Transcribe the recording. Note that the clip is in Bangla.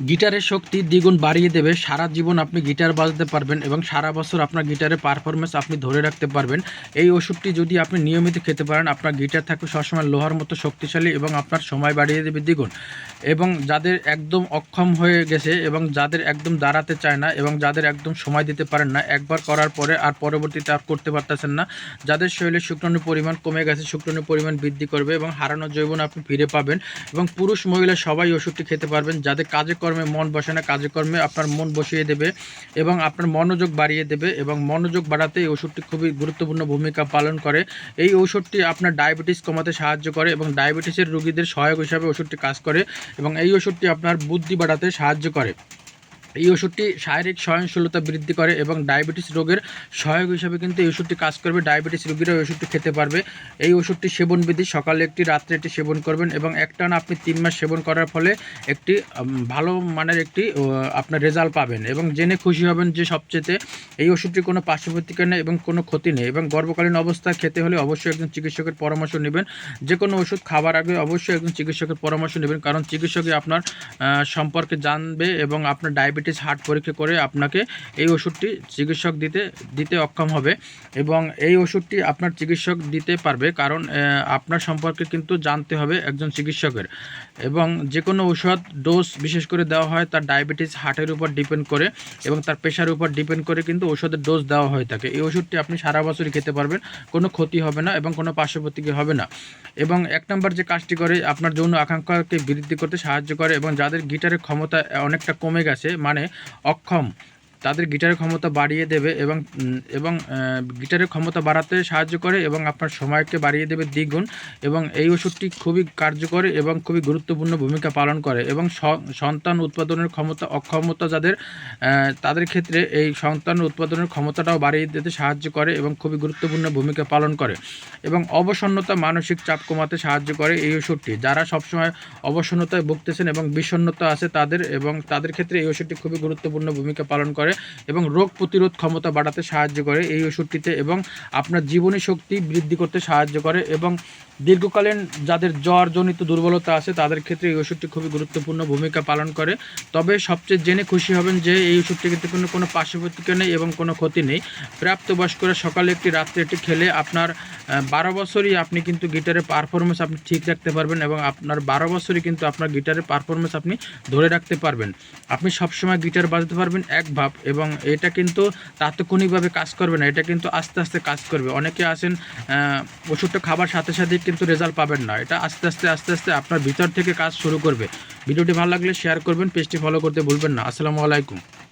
গিটারের শক্তি দ্বিগুণ বাড়িয়ে দেবে। সারা জীবন আপনি গিটার বাজাতে পারবেন এবং সারা বছর আপনার গিটারের পারফরমেন্স আপনি ধরে রাখতে পারবেন। এই ওষুধটি যদি আপনি নিয়মিত খেতে পারেন, আপনার গিটার থাকবে সবসময় লোহার মতো শক্তিশালী এবং আপনার সময় বাড়িয়ে দেবে দ্বিগুণ। এবং যাদের একদম অক্ষম হয়ে গেছে এবং যাদের একদম দাঁড়াতে চায় না এবং যাদের একদম সময় দিতে পারেন না, একবার করার পরে আর পরবর্তীতে আর করতে পারতেছেন না, যাদের শরীরে শুক্রাণুর পরিমাণ কমে গেছে শুক্রাণুর পরিমাণ বৃদ্ধি করবে এবং হারানো জৈবন আপনি ফিরে পাবেন এবং পুরুষ মহিলা সবাই ওষুধটি খেতে পারবেন, যাদের কাজে কর্মে মন বসে না, কাজকর্মে আপনার মন বসিয়ে দেবে এবং আপনার মনোযোগ বাড়িয়ে দেবে এবং মনোযোগ বাড়াতে এই ওষুধটি খুবই গুরুত্বপূর্ণ ভূমিকা পালন করে। এই ওষুধটি আপনার ডায়াবেটিস কমাতে সাহায্য করে এবং ডায়াবেটিসের রোগীদের সহায়ক হিসাবে ওষুধটি কাজ করে এবং এই ওষুধটি আপনার বুদ্ধি বাড়াতে সাহায্য করে। এই ওষুধটি শারীরিক সহনশীলতা বৃদ্ধি করে এবং ডায়াবেটিস রোগের সহায়ক হিসাবে কিন্তু এই ওষুধটি কাজ করবে। ডায়াবেটিস রোগীরা এই ওষুধটি খেতে পারবে। এই ওষুধটি সেবনবিধি, সকালে একটি, রাত্রে একটি সেবন করবেন এবং একটানা আপনি তিন মাস সেবন করার ফলে একটি ভালো মানের একটি আপনার রেজাল্ট পাবেন এবং জেনে খুশি হবেন যে সবচেয়ে এই ওষুধটি কোনো পার্শ্ব প্রতিক্রিয়া নেই এবং কোনো ক্ষতি নেই এবং গর্ভকালীন অবস্থায় খেতে হলে অবশ্যই একজন চিকিৎসকের পরামর্শ নেবেন। যে কোনো ওষুধ খাবার আগে অবশ্যই একজন চিকিৎসকের পরামর্শ নেবেন কারণ চিকিৎসকই আপনার সম্পর্কে জানবে এবং আপনার ডায়াবেটিস হার্ট পরীক্ষা করে আপনাকে এই ওষুধটি চিকিৎসক দিতে দিতে অক্ষম হবে এবং এই ওষুধটি আপনার চিকিৎসক দিতে পারবে কারণ আপনার সম্পর্কে কিন্তু জানতে হবে একজন চিকিৎসকের এবং যে কোনো ঔষধ ডোজ বিশেষ করে দেওয়া হয় তার ডায়াবেটিস হার্টের উপর ডিপেন্ড করে এবং তার প্রেশারের উপর ডিপেন্ড করে কিন্তু ওষুধের ডোজ দেওয়া হয়ে থাকে। এই ওষুধটি আপনি সারা বছরই খেতে পারবেন, কোনো ক্ষতি হবে না এবং কোনো পার্শ্ব প্রতিক্রিয়া হবে না। এবং এক নম্বর যে কাজটি করে, আপনার যৌন আকাঙ্ক্ষাকে বৃদ্ধি করতে সাহায্য করে এবং যাদের গিটারের ক্ষমতা অনেকটা কমে গেছে মানে অক্ষম। তাদের গিটারের ক্ষমতা বাড়িয়ে দেবে এবং এবং গিটারের ক্ষমতা বাড়াতে সাহায্য করে এবং আপনার সময়কে বাড়িয়ে দেবে দ্বিগুণ এবং এই ওষুধটি খুবই কার্যকরী এবং খুবই গুরুত্বপূর্ণ ভূমিকা পালন করে এবং সন্তান উৎপাদনের ক্ষমতা, অক্ষমতা যাদের তাদের ক্ষেত্রে এই সন্তান উৎপাদনের ক্ষমতাটাও বাড়িয়ে দিতে সাহায্য করে এবং খুবই গুরুত্বপূর্ণ ভূমিকা পালন করে এবং অবসন্নতা মানসিক চাপ কমাতে সাহায্য করে এই ওষুধটি। যারা সবসময় অবসন্নতায় ভুগতেছেন এবং বিষণ্ণতা আছে তাদের এবং তাদের ক্ষেত্রে এই ওষুধটি খুবই গুরুত্বপূর্ণ ভূমিকা পালন করে এবং রোগ প্রতিরোধ ক্ষমতা বাড়াতে সাহায্য করে এই ওষুধটিতে এবং আপনার জীবনী শক্তি বৃদ্ধি করতে সাহায্য করে এবং দীর্ঘকালীন যাদের জ্বর জনিত দুর্বলতা আছে, তাদের ক্ষেত্রে এই ওষুধটি খুবই গুরুত্বপূর্ণ ভূমিকা পালন করে। তবে সবচেয়ে জেনে খুশি হবেন যে এই ওষুধটি কিন্তু কোনো কোনো পার্শ্ব প্রতিক্রিয়া নেই এবং কোনো ক্ষতি নেই। প্রাপ্তবয়স্করা সকালে একটি রাত্রে একটি খেলে আপনার বারো বছরই আপনি কিন্তু গিটারের পারফরমেন্স আপনি ঠিক রাখতে পারবেন এবং আপনার বারো বছরই কিন্তু আপনার গিটারের পারফরমেন্স আপনি ধরে রাখতে পারবেন। আপনি সবসময় গিটার বাজাতে পারবেন, এক ভাব এবং এটা কিন্তু তাৎক্ষণিকভাবে কাজ করবে না, এটা কিন্তু আস্তে আস্তে কাজ করবে। অনেকে আসেন ওষুধটা খাবার সাথে সাথেই কিন্তু রেজাল্ট পাবেন না। এটা আস্তে আস্তে আস্তে আস্তে আপনার ভিতর থেকে কাজ শুরু করবে। ভিডিওটি ভালো লাগলে শেয়ার করবেন, পেজটি ফলো করতে ভুলবেন না। আসসালামু আলাইকুম।